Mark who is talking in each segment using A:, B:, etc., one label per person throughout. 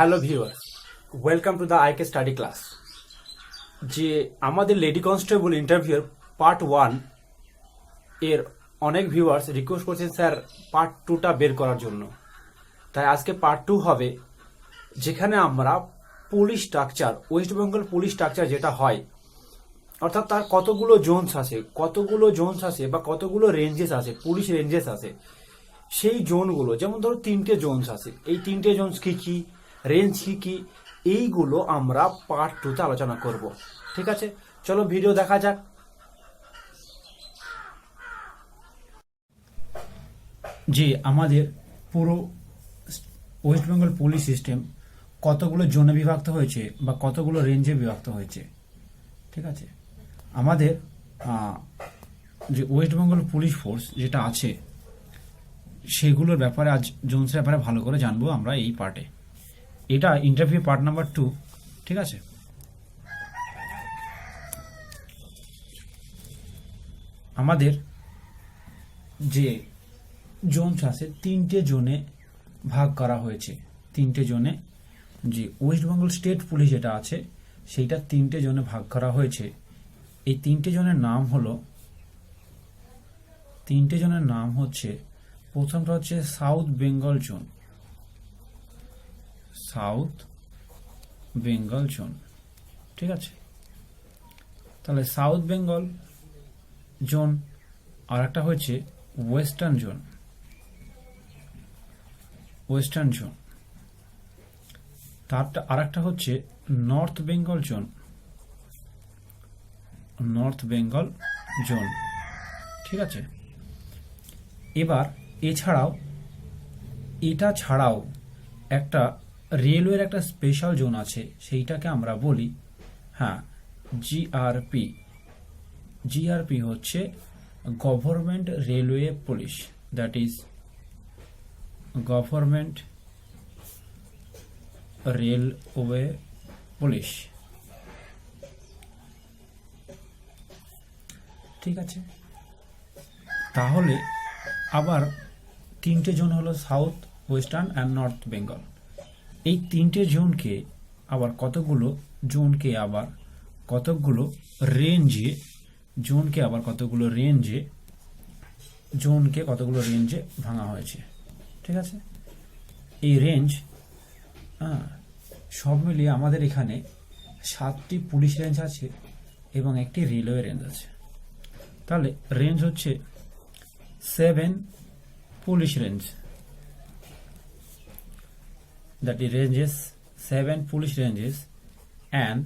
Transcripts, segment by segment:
A: Hello viewers welcome to the IK study class যে আমাদের lady constable ইন্টারভিউর part ওয়ানের অনেক ভিউয়ার্স রিকোয়েস্ট করছেন স্যার পার্ট টুটা বের করার জন্য। তাই আজকে পার্ট টু হবে, যেখানে আমরা police structure west Bengal police structure যেটা হয়, অর্থাৎ তার কতগুলো জোনস আছে, কতগুলো জোনস আছে বা কতগুলো রেঞ্জেস আছে পুলিশ রেঞ্জেস আছে, সেই জোনগুলো যেমন ধরো তিনটে জোনস আছে, এই তিনটে জোনস কি কি? রেঞ্জ কি কি, এইগুলো আমরা পার্ট টুতে আলোচনা করব। ঠিক আছে? চলো ভিডিও দেখা যাক। যে আমাদের পুরো ওয়েস্ট বেঙ্গল পুলিশ সিস্টেম কতগুলো জোনে বিভক্ত হয়েছে বা কতগুলো রেঞ্জে বিভক্ত হয়েছে? ঠিক আছে? আমাদের যে ওয়েস্ট বেঙ্গল পুলিশ ফোর্স যেটা আছে, সেগুলোর ব্যাপারে আজ জোনসের ব্যাপারে ভালো করে জানব আমরা এই পার্টে এটা ইন্টারভিউ পার্ট নাম্বার টু ঠিক আছে? আমাদের যে জোনস আছে, তিনটে জোনে ভাগ করা হয়েছে। তিনটে জোনে যে ওয়েস্ট বেঙ্গল স্টেট পুলিশ যেটা আছে, সেইটা তিনটে জোনে ভাগ করা হয়েছে। এই তিনটে জনের নাম হলো, তিনটে জনের নাম হচ্ছে, প্রথমটা হচ্ছে south Bengal zone south Bengal zone. ঠিক আছে? তাহলে সাউথ বেঙ্গল জোন আর একটা হচ্ছে ওয়েস্টার্ন জোন। Western zone. তারটা আর একটা হচ্ছে north Bengal zone. North Bengal zone. ঠিক আছে? এবার এছাড়াও এটা ছাড়াও একটা রেলওয়ের একটা স্পেশাল জোন আছে, সেইটাকে আমরা বলি হ্যাঁ জিআরপি জিআরপি হচ্ছে government railway police that is government railway police ঠিক আছে? তাহলে আবার তিনটে জোন হলো south western and north Bengal এই তিনটে জোনকে আবার কতগুলো জোনকে আবার কতগুলো রেঞ্জে জোনকে আবার কতগুলো রেঞ্জে জোনকে কতগুলো রেঞ্জে ভাঙা হয়েছে। ঠিক আছে? এই রেঞ্জ হ্যাঁ সব মিলিয়ে আমাদের এখানে সাতটি পুলিশ রেঞ্জ আছে এবং একটি রেলওয়ে রেঞ্জ আছে। তাহলে রেঞ্জ হচ্ছে seven police range that it ranges seven police ranges and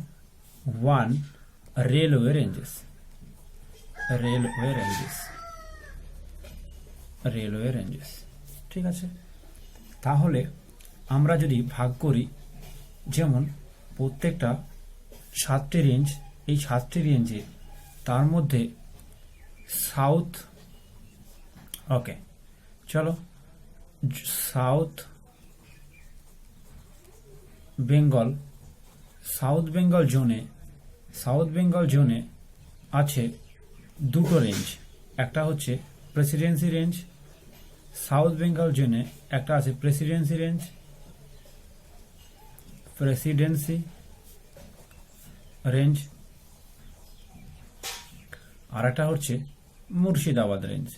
A: one railway ranges railway ranges railway ranges ঠিক আছে তাহলে আমরা যদি ভাগ করি যেমন প্রত্যেকটা সাতটি রেঞ্জ এই সাতটি রেঞ্জে তার মধ্যে সাউথ ওকে চলো সাউথ বেঙ্গল, সাউথ বেঙ্গল জোনে, সাউথ বেঙ্গল জোনে আছে দুটো রেঞ্জ একটা হচ্ছে প্রেসিডেন্সি রেঞ্জ সাউথ বেঙ্গল জোনে একটা আছে প্রেসিডেন্সি রেঞ্জ প্রেসিডেন্সি রেঞ্জ আর একটা হচ্ছে Murshidabad range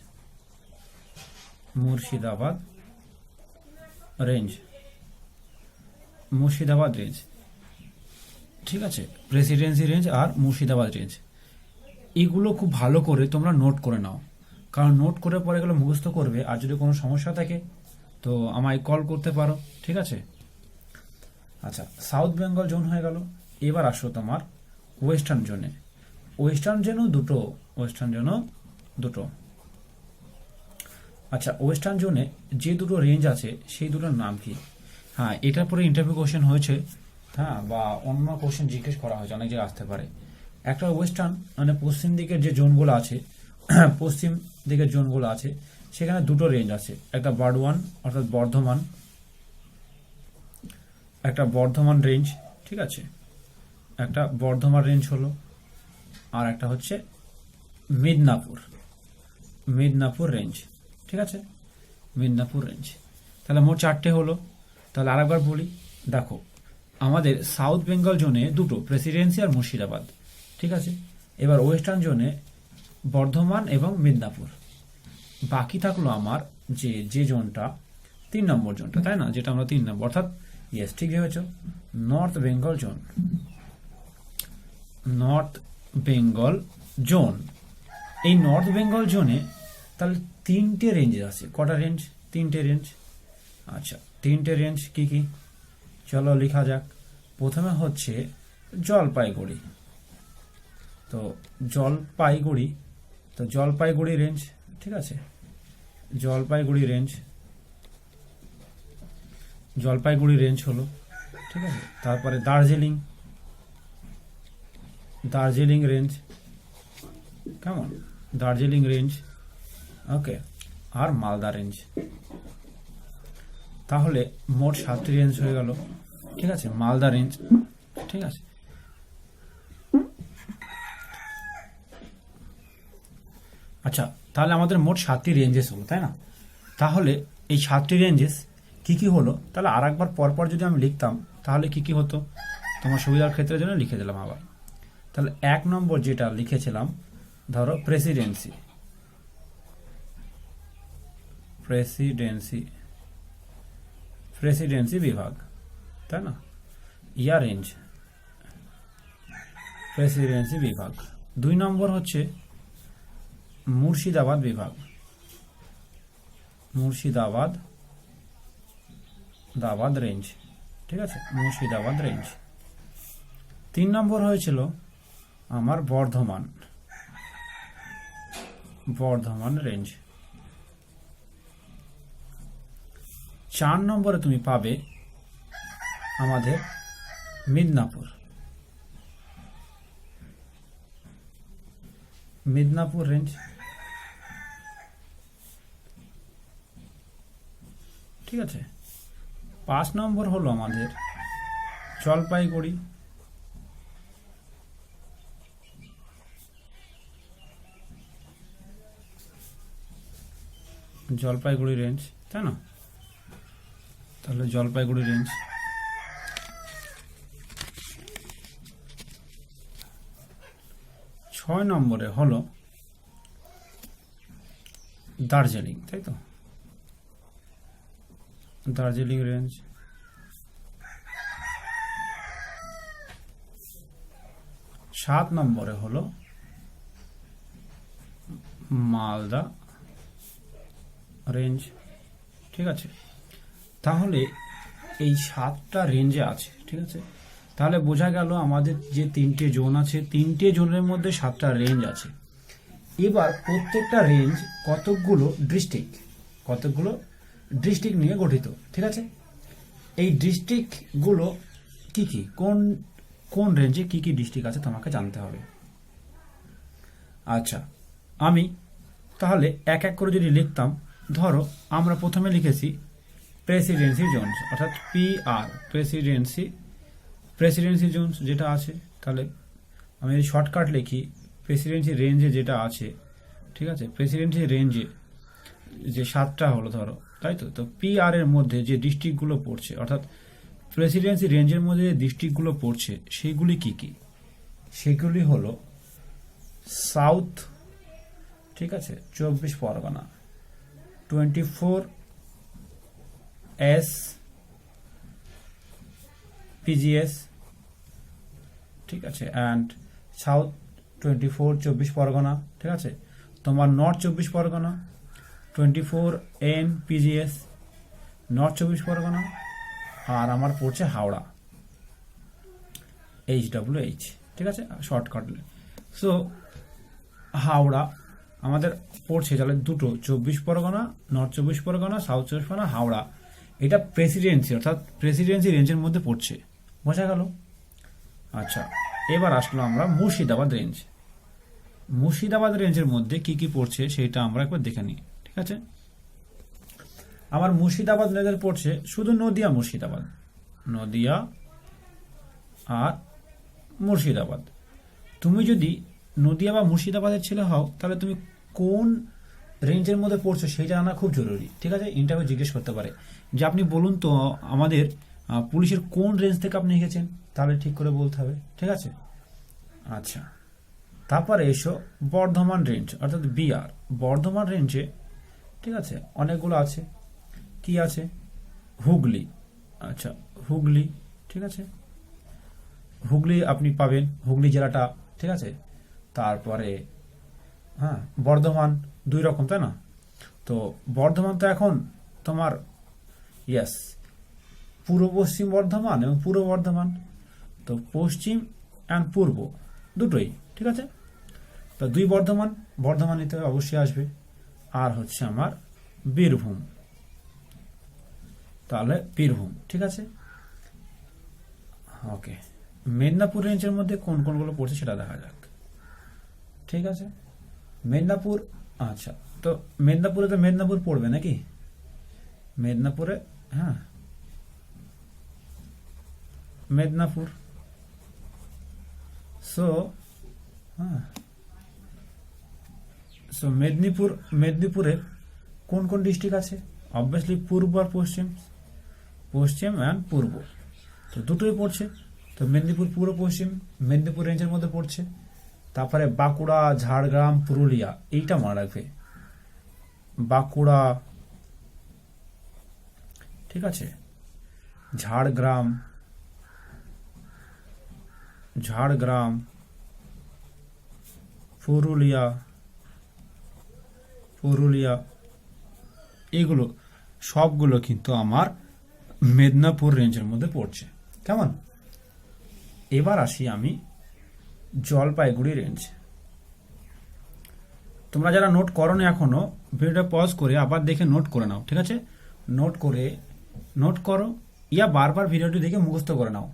A: Murshidabad range Murshidabad range ঠিক আছে? প্রেসিডেন্সি রেঞ্জ আর মুর্শিদাবাদ রেঞ্জ এগুলো খুব ভালো করে তোমরা নোট করে নাও। কারণ নোট করে পরে এগুলো মুখস্থ করবে। আর যদি কোনো সমস্যা থাকে, তো আমায় কল করতে পারো। ঠিক আছে? আচ্ছা সাউথ বেঙ্গল জোন হয়ে গেল। এবার আসো তোমার ওয়েস্টার্ন জোনে ওয়েস্টার্ন জোনও দুটো ওয়েস্টার্ন জোনও দুটো। আচ্ছা ওয়েস্টার্ন জোনে যে দুটো রেঞ্জ আছে, সেই দুটোর নাম কি? হ্যাঁ এটার পরে ইন্টারভিউ কোশ্চেন হয়েছে হ্যাঁ বা অন্য কোশ্চেন জিজ্ঞেস করা হয়েছে, অনেক জায়গায় আসতে পারে। একটা ওয়েস্টার্ন মানে পশ্চিম দিকের যে জোনগুলো আছে, পশ্চিম দিকের জোনগুলো আছে, সেখানে দুটো রেঞ্জ আছে। একটা বার্ডওয়ান অর্থাৎ বর্ধমান, একটা বর্ধমান রেঞ্জ ঠিক আছে? একটা বর্ধমান রেঞ্জ হলো, আর একটা হচ্ছে মিদনাপুর। মিদনাপুর রেঞ্জ ঠিক আছে? মিদনাপুর রেঞ্জ তাহলে মোট চারটে হলো। তাহলে আরেকবার বলি,
B: দেখো, আমাদের সাউথ বেঙ্গল জোনে দুটো, প্রেসিডেন্সি আর মুর্শিদাবাদ, ঠিক আছে? এবার ওয়েস্টার্ন জোনে বর্ধমান এবং মিদনাপুর বাকি থাকল আমার যে যে জোনটা, তিন নম্বর জোনটা, তাই না? যেটা আমরা তিন নম্বর, অর্থাৎ ইয়েস ঠিক ভেবেছ? North Bengal zone. North Bengal zone. এই নর্থ বেঙ্গল জোনে তাহলে তিনটে রেঞ্জ আছে। কটা রেঞ্জ তিনটে রেঞ্জ আচ্ছা তিনটে রেঞ্জ কি কি? চলো লেখা যাক। প্রথমে হচ্ছে জলপাইগুড়ি। তো জলপাইগুড়ি তো জলপাইগুড়ি রেঞ্জ ঠিক আছে? জলপাইগুড়ি রেঞ্জ জলপাইগুড়ি রেঞ্জ হলো, ঠিক আছে? তারপরে দার্জিলিং দার্জিলিং রেঞ্জ কেমন? দার্জিলিং রেঞ্জ ওকে আর মালদা রেঞ্জ তাহলে মোট সাতটি রেঞ্জ হয়ে গেল। ঠিক আছে? মালদা রেঞ্জ ঠিক আছে? আচ্ছা তাহলে আমাদের মোট সাতটি রেঞ্জেস হলো, তাই না? তাহলে এই সাতটি রেঞ্জেস কি কি হলো? তাহলে আর একবার পরপর যদি আমি লিখতাম, তাহলে কি কি হতো? তোমার সুবিধার ক্ষেত্রের জন্য লিখে দিলাম আবার। তাহলে এক নম্বর যেটা লিখেছিলাম, ধরো প্রেসিডেন্সি প্রেসিডেন্সি প্রেসিডেন্সি বিভাগ তাই না ইয়া রেঞ্জ প্রেসিডেন্সি বিভাগ দুই নম্বর হচ্ছে মুর্শিদাবাদ বিভাগ মুর্শিদাবাদ দাবাদ রেঞ্জ ঠিক আছে মুর্শিদাবাদ রেঞ্জ তিন নম্বর হয়েছিল আমার বর্ধমান বর্ধমান রেঞ্জ চার নম্বরে তুমি পাবে আমাদের মিদনাপুর। মিদনাপুর রেঞ্জ ঠিক আছে? পাঁচ নম্বর হলো আমাদের জলপাইগুড়ি। জলপাইগুড়ি রেঞ্জ তাই না? তাহলে জলপাইগুড়ি রেঞ্জ ছয় নম্বরে হলো দার্জিলিং, তাই তো? দার্জিলিং রেঞ্জ সাত নম্বরে হলো মালদা রেঞ্জ ঠিক আছে? তাহলে এই সাতটা রেঞ্জে আছে, ঠিক আছে? তাহলে বোঝা গেল আমাদের যে তিনটে জোন আছে, তিনটে জোনের মধ্যে সাতটা রেঞ্জ আছে। এবার প্রত্যেকটা রেঞ্জ কতকগুলো ডিস্ট্রিক্ট কতকগুলো ডিস্ট্রিক্ট নিয়ে গঠিত, ঠিক আছে? এই ডিস্ট্রিক্টগুলো কি কি? কোন কোন রেঞ্জে কি কি ডিস্ট্রিক্ট আছে তোমাকে জানতে হবে। আচ্ছা আমি তাহলে এক এক করে যদি লিখতাম, ধরো আমরা প্রথমে লিখেছি প্রেসিডেন্সি জোনস অর্থাৎ P R presidency presidency zones যেটা আছে, তাহলে আমি যদি শর্টকাট লিখি প্রেসিডেন্সি রেঞ্জে যেটা আছে, ঠিক আছে? প্রেসিডেন্সি রেঞ্জে যে সাতটা হলো ধরো, তাই তো? তো পি আর এর মধ্যে যে ডিস্ট্রিক্টগুলো পড়ছে, অর্থাৎ প্রেসিডেন্সি রেঞ্জের মধ্যে যে ডিস্ট্রিক্টগুলো পড়ছে, সেগুলি কি কি? সেগুলি হলো সাউথ ঠিক আছে? চব্বিশ Pargana twenty four S PGS ঠিক আছে অ্যান্ড সাউথ টোয়েন্টি ফোর চব্বিশ পরগনা, ঠিক আছে? তোমার নর্থ চব্বিশ Pargana twenty four N PGS north চব্বিশ পরগনা, আর আমার পড়ছে হাওড়া এইচ ডাব্লিউ এইচ ঠিক আছে? শর্টকাট সো হাওড়া আমাদের পড়ছে তাহলে দুটো, চব্বিশ পরগনা নর্থ চব্বিশ পরগনা সাউথ চব্বিশ পরগনা, হাওড়া। এটা প্রেসিডেন্সি অর্থাৎ প্রেসিডেন্সি রেঞ্জের মধ্যে পড়ছে। বোঝা গেল? আচ্ছা এবার আসলো আমরা মুর্শিদাবাদ রেঞ্জ মুর্শিদাবাদ রেঞ্জের মধ্যে কি কি পড়ছে সেটা আমরা একবার দেখে নিই, ঠিক আছে? আমার মুর্শিদাবাদ রেঞ্জের পড়ছে, শুধু নদিয়া মুর্শিদাবাদ। নদিয়া আর মুর্শিদাবাদ। তুমি যদি নদিয়া বা মুর্শিদাবাদের ছেলে হও, তাহলে তুমি কোন রেঞ্জের মধ্যে পড়ছো সেটা জানা খুব জরুরি, ঠিক আছে? ইন্টারভিউ জিজ্ঞেস করতে পারে। যে আপনি বলুন তো, আমাদের পুলিশের কোন রেঞ্জ থেকে আপনি এসেছেন তাহলে ঠিক করে বলতে হবে, ঠিক আছে? আচ্ছা তারপরে এসো বর্ধমান রেঞ্জ অর্থাৎ বিআর বর্ধমান রেঞ্জে ঠিক আছে, অনেকগুলো আছে, কি আছে? হুগলি আচ্ছা হুগলি, ঠিক আছে? হুগলি আপনি পাবেন, হুগলি জেলাটা, ঠিক আছে? তারপরে হ্যাঁ বর্ধমান, দুই রকম, তাই না? তো বর্ধমান তো এখন তোমার ইয়েস পূর্ব, পশ্চিম বর্ধমান এবং পূর্ব বর্ধমান। তো পশ্চিম অ্যান্ড পূর্ব দুটোই, ঠিক আছে? তো দুই বর্ধমান বর্ধমান নিতে অবশ্যই আসবে। আর হচ্ছে আমার বীরভূম। তাহলে বীরভূম, ঠিক আছে? ওকে। মেদিনীপুর রেঞ্জের মধ্যে কোন কোনগুলো পড়ছে সেটা দেখা যাক। ঠিক আছে? মেদিনীপুর আচ্ছা। তো মেদিনীপুরে তো মেদিনীপুর পড়বে নাকি? মেদিনীপুরে হ্যাঁ মেদিনীপুর সো হ্যাঁ সো মেদিনীপুর মেদিনীপুরে কোন কোন ডিস্ট্রিক্ট আছে? Obviously Purba R Paschim. Paschim and পূর্ব। তো দুটোই পড়ছে। তো মেদিনীপুর পূর্ব পশ্চিম মেদিনীপুর রেঞ্জের মধ্যে পড়ছে। তারপরে বাঁকুড়া, ঝাড়গ্রাম, পুরুলিয়া, এইটা মনে রাখবে। বাঁকুড়া ঠিক আছে? ঝাড়গ্রাম ঝাড়গ্রাম, পুরুলিয়া পুরুলিয়া, এগুলো সবগুলো কিন্তু আমার মেদিনীপুর রেঞ্জের মধ্যে পড়ছে। কেমন? এবার আসি আমি জলপাইগুড়ি রেঞ্জ। তোমরা যারা নোট করো না এখনও ভিডিওটা পজ করে আবার দেখে নোট করে নাও, ঠিক আছে? নোট করে নোট করো, ইয়া বারবার ভিডিওটি দেখে মুখস্থ করে নাও।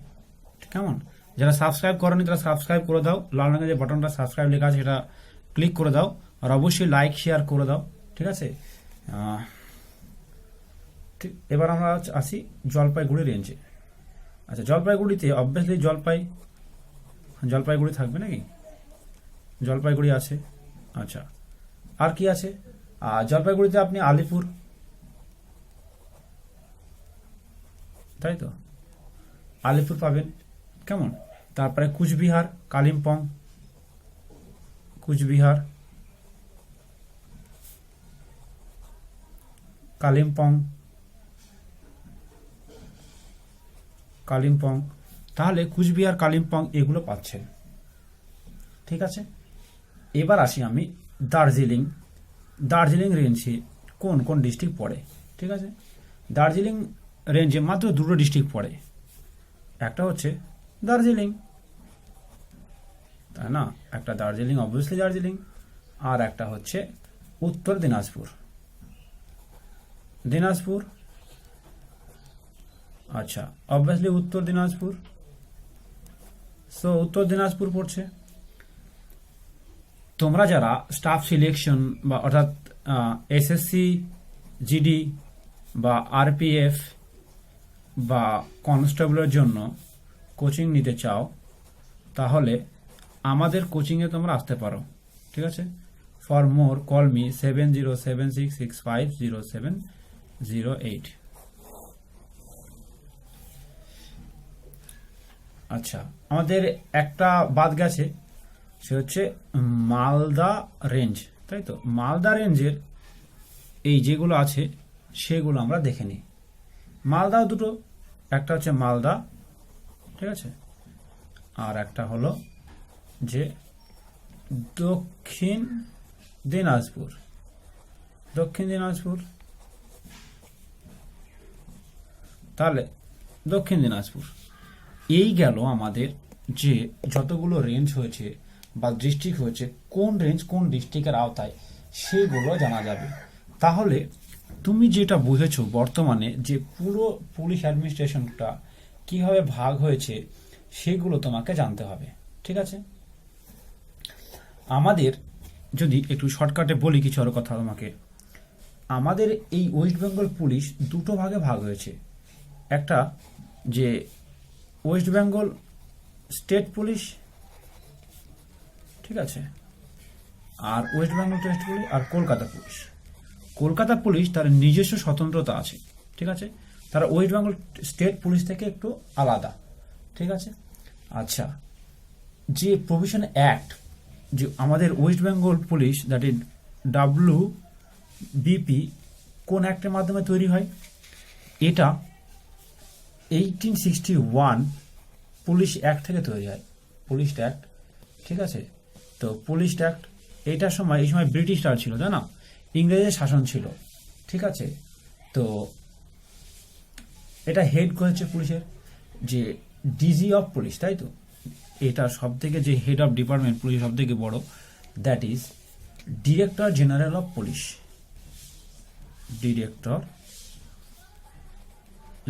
B: কেমন? যারা সাবস্ক্রাইব করনি তারা সাবস্ক্রাইব করে দাও, লাল রঙের যে বাটনটা সাবস্ক্রাইব লেখা আছে সেটা ক্লিক করে দাও, আর অবশ্যই লাইক শেয়ার করে দাও, ঠিক আছে? ঠিক, এবার আমরা আসি জলপাইগুড়ি রেঞ্জে আচ্ছা জলপাইগুড়িতে অবভিয়াসলি জলপাই, জলপাইগুড়ি থাকবে নাকি? জলপাইগুড়ি আছে। আচ্ছা আর কি আছে? জলপাইগুড়িতে আপনি আলিপুর তাই তো? আলিপুর পাবেন, কেমন? তারপরে কুচবিহার, কালিম্পং কুচবিহার, কালিম্পং কালিম্পং। তাহলে কুচবিহার, কালিম্পং এগুলো পাচ্ছেন। ঠিক আছে? এবার আসি আমি দার্জিলিং। দার্জিলিং রেঞ্জে কোন কোন ডিস্ট্রিক্ট পড়ে? ঠিক আছে? দার্জিলিং রেঞ্জে মাত্র দুটো ডিস্ট্রিক্ট পড়ে। একটা হচ্ছে দার্জিলিং। তাই না, একটা দার্জিলিং অবভিয়াসলি দার্জিলিং, আর একটা হচ্ছে উত্তর দিনাজপুর। দিনাজপুর আচ্ছা অবভিয়াসলি উত্তর দিনাজপুর। সো উত্তর দিনাজপুর পড়ছে। তোমরা যারা স্টাফ সিলেকশন বা অর্থাৎ এসএসসি জিডি বা আরপিএফ বা কনস্টেবলের জন্য কোচিং নিতে চাও, তাহলে আমাদের কোচিংয়ে তোমরা আসতে পারো, ঠিক আছে? For more call me seven zero seven six six five zero seven zero eight আচ্ছা আমাদের একটা বাদ গেছে, সে হচ্ছে মালদা রেঞ্জ, তাই তো? মালদা রেঞ্জের এই যেগুলো আছে, সেগুলো আমরা দেখে নিই। মালদাও দুটো, একটা হচ্ছে মালদা, ঠিক আছে? আর একটা হলো যে দক্ষিণ দিনাজপুর। দক্ষিণ দিনাজপুর। তাহলে দক্ষিণ দিনাজপুর। এই গেল আমাদের যে যতগুলো রেঞ্জ হয়েছে বা ডিস্ট্রিক্ট হয়েছে, কোন রেঞ্জ কোন ডিস্ট্রিক্টের আওতায়, সেগুলো জানা যাবে। তাহলে তুমি যেটা বুঝেছ বর্তমানে যে পুরো পুলিশ অ্যাডমিনিস্ট্রেশনটা কীভাবে ভাগ হয়েছে, সেগুলো তোমাকে জানতে হবে, ঠিক আছে? আমাদের, যদি একটু শর্টকাটে বলি কিছু আরও কথা তোমাকে, আমাদের এই ওয়েস্ট বেঙ্গল পুলিশ দুটো ভাগে ভাগ হয়েছে। একটা যে ওয়েস্ট বেঙ্গল স্টেট পুলিশ, ঠিক আছে? আর ওয়েস্ট বেঙ্গল স্টেট পুলিশ আর কলকাতা পুলিশ। কলকাতা পুলিশ তার নিজস্ব স্বতন্ত্রতা আছে, ঠিক আছে? তারা ওয়েস্ট বেঙ্গল স্টেট পুলিশ থেকে একটু আলাদা, ঠিক আছে? আচ্ছা যে প্রভিশন অ্যাক্ট, যে আমাদের west Bengal police, that is W BP কোন অ্যাক্টের মাধ্যমে তৈরি হয়? এটা eighteen sixty one police act থেকে তৈরি হয়, পুলিশ অ্যাক্ট, ঠিক আছে? তো পুলিশ অ্যাক্ট, এইটার সময়, এই সময় ব্রিটিশরা ছিল, তাই না? ইংরেজের শাসন ছিল, ঠিক আছে? তো এটা হেড করেছে পুলিশের, যে ডিজি অফ পুলিশ তাই তো? এটা সব থেকে যে হেড অফ ডিপার্টমেন্ট পুলিশ সব থেকে বড় that is director general of police director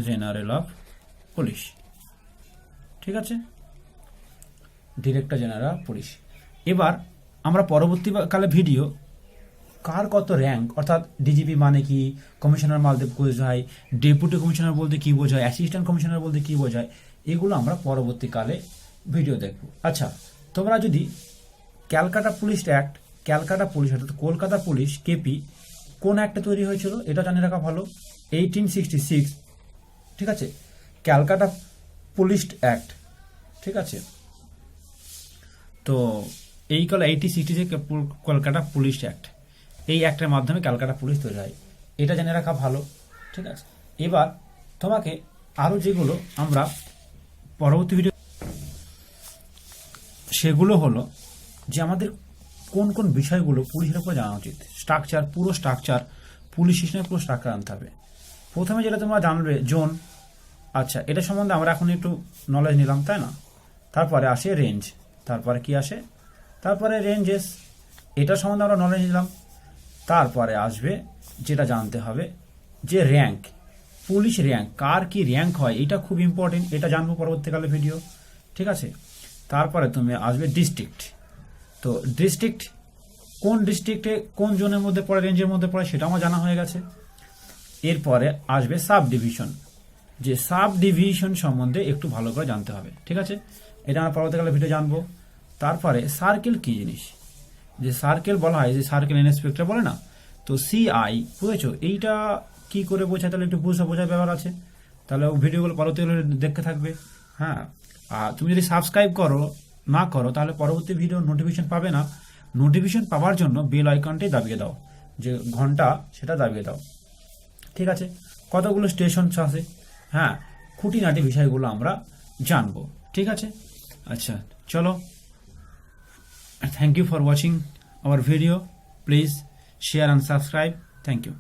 B: general of police ঠিক আছে? ডিরেক্টর জেনারেল অফ পুলিশ এবার আমরা পরবর্তীকালে ভিডিও কার কত র্যাঙ্ক অর্থাৎ ডিজিপি মানে কি? কমিশনার মালতে বোঝায় ডেপুটি কমিশনার বলতে কি বোঝায়? অ্যাসিস্ট্যান্ট কমিশনার বলতে কি বোঝায়? এগুলো আমরা পরবর্তীকালে ভিডিও দেখব। আচ্ছা তোমরা যদি Calcutta police act Calcutta police অর্থাৎ কলকাতা পুলিশ কেপি কোন অ্যাক্টে তৈরি হয়েছিল? এটা জানিয়ে রাখা ভালো। এইটিন সিক্সটি সিক্স ঠিক আছে? ক্যালকাটা পুলিশ অ্যাক্ট ঠিক আছে? তো এই call eighty sixty Kolkata police act এই অ্যাক্টের মাধ্যমে ক্যালকাটা পুলিশ তৈরি হয়। এটা জেনে রাখা ভালো, ঠিক আছে? এবার তোমাকে আরও যেগুলো আমরা পরবর্তী ভিডিও সেগুলো হলো যে আমাদের কোন কোন বিষয়গুলো পুলিশের উপর জানা উচিত। স্ট্রাকচার পুরো স্ট্রাকচার পুলিশ স্টেশনের পুরো স্ট্রাকচার আনতে হবে। প্রথমে যেটা তোমরা জানবে জোন আচ্ছা এটা সম্বন্ধে আমরা এখন একটু নলেজ নিলাম, তাই না? তারপরে আসে রেঞ্জ তারপরে কি আসে? তারপরে রেঞ্জেস এটা সম্বন্ধে আমরা নলেজ নিলাম। তারপরে আসবে, যেটা জানতে হবে, যে র্যাঙ্ক পুলিশ র্যাঙ্ক কার কি র্যাঙ্ক হয়, এটা খুব ইম্পর্টেন্ট এটা জানব পরবর্তীকালে ভিডিও ঠিক আছে? তারপরে তুমি আসবে ডিস্ট্রিক্ট তো ডিস্ট্রিক্ট কোন ডিস্ট্রিক্টে কোন জোনের মধ্যে পড়ে রেঞ্জের মধ্যে পড়ে সেটা আমার জানা হয়ে গেছে। এরপরে আসবে সাব ডিভিশন যে সাব ডিভিশন সম্বন্ধে একটু ভালো করে জানতে হবে, ঠিক আছে? এটা আমরা পরবর্তীকালে ভিডিও জানব। তারপরে সার্কেল কি জিনিস? যে সার্কেল বলা হয়, যে সার্কেল ইন্সপেক্টর বলে না? তো সিআই বুঝেছ? এইটা কি করে বোঝায়? তাহলে একটু বুঝা, বোঝার ব্যাপার আছে। তাহলে ও ভিডিওগুলো পরবর্তীকালে দেখতে থাকবে। হ্যাঁ? আর তুমি যদি সাবস্ক্রাইব করো, না করো, তাহলে পরবর্তী ভিডিও নোটিফিকেশন পাবে না। নোটিফিকেশন পাওয়ার জন্য বেল আইকনটাই দাবিয়ে দাও। যে ঘণ্টা, সেটা দাবিয়ে দাও। ঠিক আছে? কতগুলো স্টেশন আছে? হ্যাঁ? খুঁটিনাটি বিষয়গুলো আমরা জানব। ঠিক আছে? আচ্ছা চলো। Thank you for watching our video please share and subscribe thank you